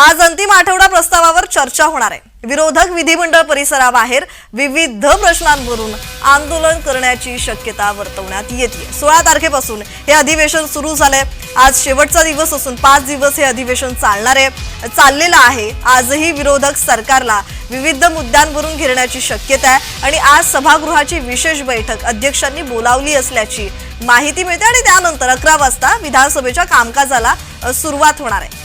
आज अंतिम आठवडा प्रस्तावावर चर्चा होणार आहे. विरोधक विधिमंडळ परिसराबाहेर विविध प्रश्नांवरून आंदोलन करण्याची शक्यता वर्तवण्यात येते सोळा तारखेपासून हे अधिवेशन सुरू झालंय. आज शेवटचा दिवस असून पाच दिवस हे अधिवेशन चालणार आहे. चाललेलं आहे. आजही विरोधक सरकारला विविध मुद्द्यांवरून घेरण्याची शक्यता आहे आणि आज सभागृहाची विशेष बैठक अध्यक्षांनी बोलावली असल्याची माहिती मिळते आणि त्यानंतर अकरा वाजता विधानसभेच्या कामकाजाला सुरुवात होणार आहे.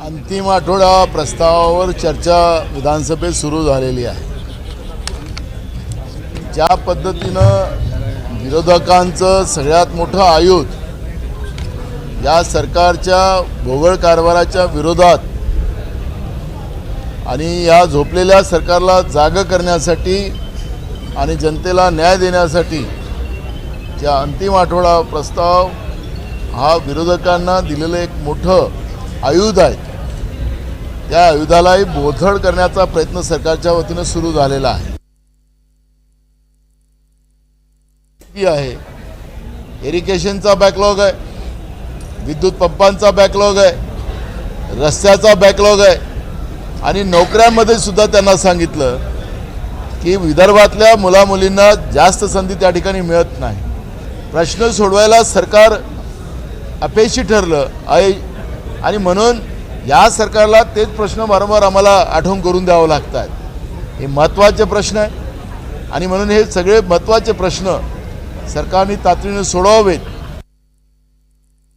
अंतिम आठवडा प्रस्तावावर चर्चा विधानसभेत सुरू झालेली आहे. ज्या पद्धतीनं विरोधकांचं सगळ्यात मोठं आयुध या सरकारच्या भोगळ कारभाराच्या विरोधात आणि या झोपलेल्या सरकारला जाग करण्यासाठी आणि जनतेला न्याय देण्यासाठी ज्या अंतिम आठवडा प्रस्ताव हा विरोधकांना दिलेलं एक मोठं आयुध आहे. त्या आयुधालाही बोथड करण्याचा प्रयत्न सरकारच्या वतीनं सुरू झालेला आहे. ती आहे. इरिगेशनचा बॅकलॉग आहे. विद्युत पंपांचा बॅकलॉग आहे. रस्त्याचा बॅकलॉग आहे. आणि नोकऱ्यांमध्ये सुद्धा त्यांना सांगितलं की विदर्भातल्या मुलामुलींना जास्त संधी त्या ठिकाणी मिळत नाही. प्रश्न सोडवायला सरकार अपेक्षित ठरलं. आहे आणि म्हणून या सरकारला तेच प्रश्न वारंवार आम्हाला आठवण करून द्यावं लागतात हे महत्त्वाचे प्रश्न आहे. आणि म्हणून हे सगळे महत्त्वाचे प्रश्न सरकारने तातडीने सोडवावेत.